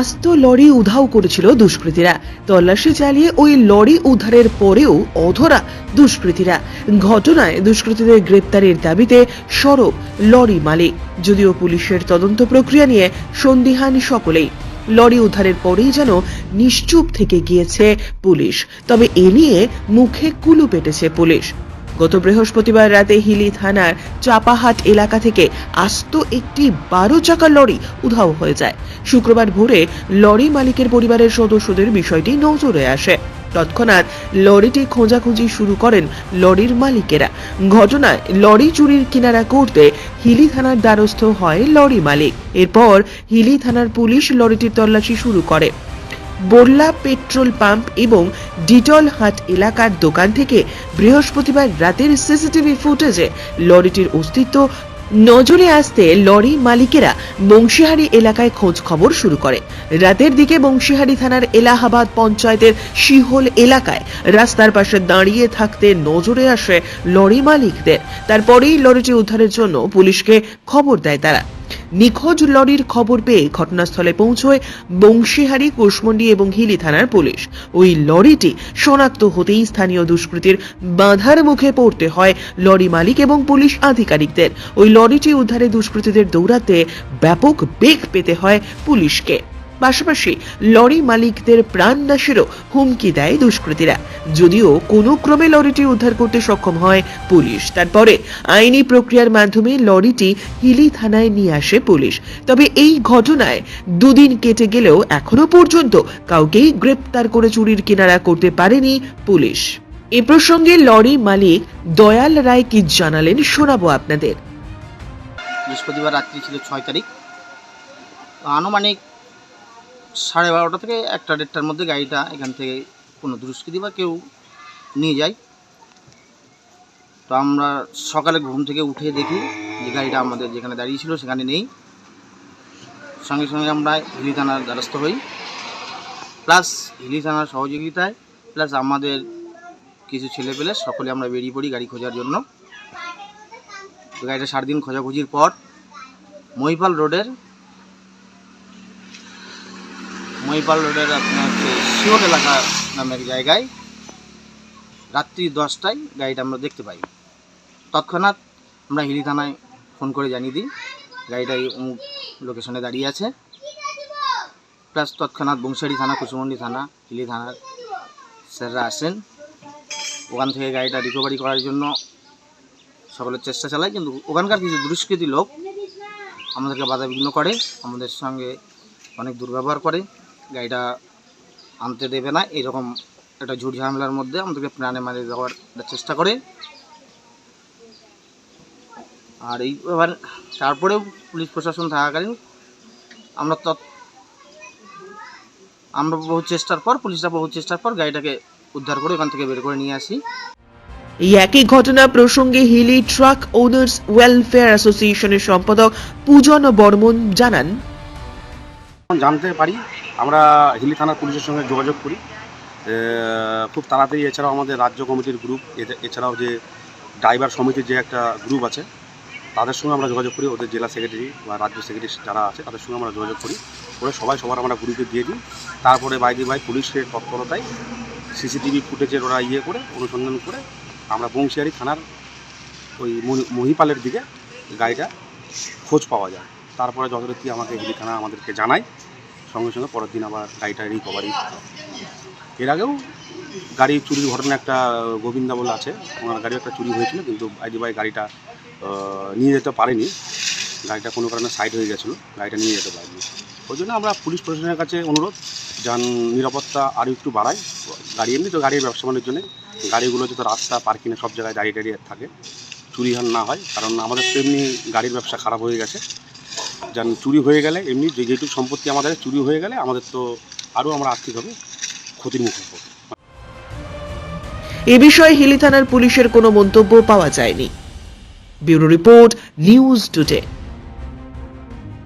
আস্ত লরি উধাও করেছিল দুষ্কৃতীরা। তল্লাশি চালিয়ে ওই লরি উদ্ধারের পরেও অধরা দুষ্কৃতীরা। ঘটনায় দুষ্কৃতীদের গ্রেপ্তারের দাবিতে সরব লরি মালিক। যদিও পুলিশের তদন্ত প্রক্রিয়া নিয়ে সন্দিহান সকলেই। লরি উদ্ধারের পরেই যেন নিশ্চুপ থেকে গিয়েছে পুলিশ। তবে এ নিয়ে মুখে কুলু পেটেছে পুলিশ। গত বৃহস্পতিবার রাতে হিলি থানার চাপাহাট এলাকা থেকে আস্ত একটি বারো চাকা লরি উধাও হয়ে যায়। শুক্রবার ভোরে লরি মালিকের পরিবারের সদস্যদের বিষয়টি নজরে আসে। তৎক্ষণাৎ লরিটি খোঁজাখুঁজি শুরু করেন লরির মালিকেরা। ঘটনায় লরি চুরির কিনারা করতে হিলি থানার দ্বারস্থ হয় লরি মালিক। এরপর হিলি থানার পুলিশ লরিটির তল্লাশি শুরু করে। বোরলা পেট্রোল পাম্প এবং ডিটল হাট এলাকার দোকান থেকে বৃহস্পতিবার রাতের সিসিটিভি ফুটেজে লরিটির অস্তিত্ব নজরে আসতে লরি মালিকেরা বংশীহারি এলাকায় খোঁজ খবর শুরু করে। রাতের দিকে বংশীহারি থানার এলাহাবাদ পঞ্চায়েতের শিহল এলাকায় রাস্তার পাশে দাঁড়িয়ে থাকতে নজরে আসে লরি মালিকদের। তারপরেই লরিটি উদ্ধারের জন্য পুলিশকে খবর দেয় তারা। নিখোঁজ লরির খবর পেয়ে ঘটনাস্থলে পৌঁছয় বংশীহারি, কুশমন্ডি এবং হিলি থানার পুলিশ। ওই লরিটি শনাক্ত হতেই স্থানীয় দুষ্কৃতীর বাধার মুখে পড়তে হয় লরি মালিক এবং পুলিশ আধিকারিকদের। ওই লরিটি উদ্ধারে দুষ্কৃতীদের দৌড়াতে ব্যাপক বেগ পেতে হয় পুলিশকে। পাশাপাশি লরি মালিকদের প্রাণনাশেরও হুমকি দেয় দুষ্কৃতীরা। যদিও কোনো ক্রমে লরিটি উদ্ধার করতে সক্ষম হয় পুলিশ। তারপরে আইনি প্রক্রিয়ার মাধ্যমে লরিটি হিলি থানায় নিয়ে আসে পুলিশ। তবে এই ঘটনায় দুদিন কেটে গেলেও এখনও পর্যন্ত কাউকেই গ্রেপ্তার করে চুরির কিনারা করতে পারেনি পুলিশ। এ প্রসঙ্গে লরি মালিক দয়াল রায় কি জানালেন শোনাবো আপনাদের। বৃহস্পতিবার রাত্রি ছিল ছয় তারিখ। আনুমানিক সাড়ে বারোটা থেকে একটা দেড়টার মধ্যে গাড়িটা এখান থেকে কোনো দুষ্কৃতী বা কেউ নিয়ে যায়। তো আমরা সকালে ঘুম থেকে উঠে দেখি যে গাড়িটা আমাদের যেখানে দাঁড়িয়ে ছিল সেখানে নেই। সঙ্গে সঙ্গে আমরা হিলি থানার দ্বারস্থ হই। প্লাস হিলি থানার সহযোগিতায়, প্লাস আমাদের কিছু ছেলে পেলে সকলে আমরা বেরিয়ে পড়ি গাড়ি খোঁজার জন্য। তো গাড়িটা সারাদিন খোঁজাখুঁজির পর মহিপাল রোডের মহিপাল রোডের আপনার শিওর এলাকা নামের জায়গায় রাত্রি দশটায় গাড়িটা আমরা দেখতে পাই। তৎক্ষণাৎ আমরা হিলি থানায় ফোন করে জানিয়ে দিই, গাড়িটা এই অমুক লোকেশনে দাঁড়িয়ে আছে। প্লাস তৎক্ষণাৎ বংশারি থানা, কুসুমন্ডি থানা, হিলি থানার স্যাররা আসেন। ওখান থেকে গাড়িটা রিকভারি করার জন্য সকলের চেষ্টা চালায়, কিন্তু ওখানকার কিছু দুষ্কৃতী লোক আমাদেরকে বাধা বিঘ্ন করে, আমাদের সঙ্গে অনেক দুর্ব্যবহার করে। গাড়িটা আনতে দেবে না এরকম একটা ঝুট ঝামেলার মধ্যে আমাদেরকে প্রাণে মারে দেওয়ার চেষ্টা করে। আর এই এবার তারপরেও পুলিশ প্রশাসন থাকাকালীন আমরা তৎ আমরা বহু চেষ্টার পর পুলিশরা বহু চেষ্টার পর গাড়িটাকে উদ্ধার করে ওখান থেকে বের করে নিয়ে আসি। এই একই ঘটনা প্রসঙ্গে হিলি ট্রাক ওনার্স ওয়েলফেয়ার অ্যাসোসিয়েশনের সম্পাদক পূজন বর্মন জানান। জানতে পারি আমরা হিলি থানার পুলিশের সঙ্গে যোগাযোগ করি। খুব তাড়াতাড়ি এছাড়াও আমাদের রাজ্য কমিটির গ্রুপ এছাড়াও যে ড্রাইভার সমিতির যে একটা গ্রুপ আছে, তাদের সঙ্গে আমরা যোগাযোগ করি। ওদের জেলা সেক্রেটারি বা রাজ্য সেক্রেটারি যারা আছে, তাদের সঙ্গে আমরা যোগাযোগ করি। করে সবাই সবার আমরা গ্রুপে দিয়ে দিই। তারপরে বাইদি বাই পুলিশের তৎপরতায় সিসিটিভি ফুটেজের ওরা ইয়ে করে, অনুসন্ধান করে আমরা বংশিয়ারি থানার ওই মহিপালের দিকে গাড়িটা খোঁজ পাওয়া যায়। তারপরে যথারীতি আমাকে হিলি থানা আমাদেরকে জানায়। সঙ্গে সঙ্গে পরের দিন আবার গাড়িটা রিকভারি এর আগেও গাড়ি চুরির ঘটনা একটা, গোবিন্দা বলে আছে। ওনার গাড়ি একটা চুরি হয়েছিল, কিন্তু আইডি ভাই গাড়িটা নিয়ে যেতে পারেনি। গাড়িটা কোনো কারণে সাইড হয়ে গেছিল, গাড়িটা নিয়ে যেতে পারেনি। ওই জন্য আমরা পুলিশ প্রশাসনের কাছে অনুরোধ, যান নিরাপত্তা আরও একটু বাড়ায়। গাড়ি এমনি তো গাড়ির ব্যবসা বাণিজ্য জন্য গাড়িগুলো যাতে রাস্তা পার্কিংয়ে সব জায়গায় দাঁড়িয়ে দাঁড়িয়ে থাকে। চুরি হান না হয়, কারণ আমাদের তো এমনি গাড়ির ব্যবসা খারাপ হয়ে গেছে। যান চুরি হয়ে গেলে, এমনি যে সম্পত্তি আমাদের চুরি হয়ে গেলে, আমাদের তো আরও আমরা আর্থিকভাবে ক্ষতির মুখে পড়ব। এ বিষয়ে হিলি থানার পুলিশের কোনো মন্তব্য পাওয়া যায়নি। Bureau report news today.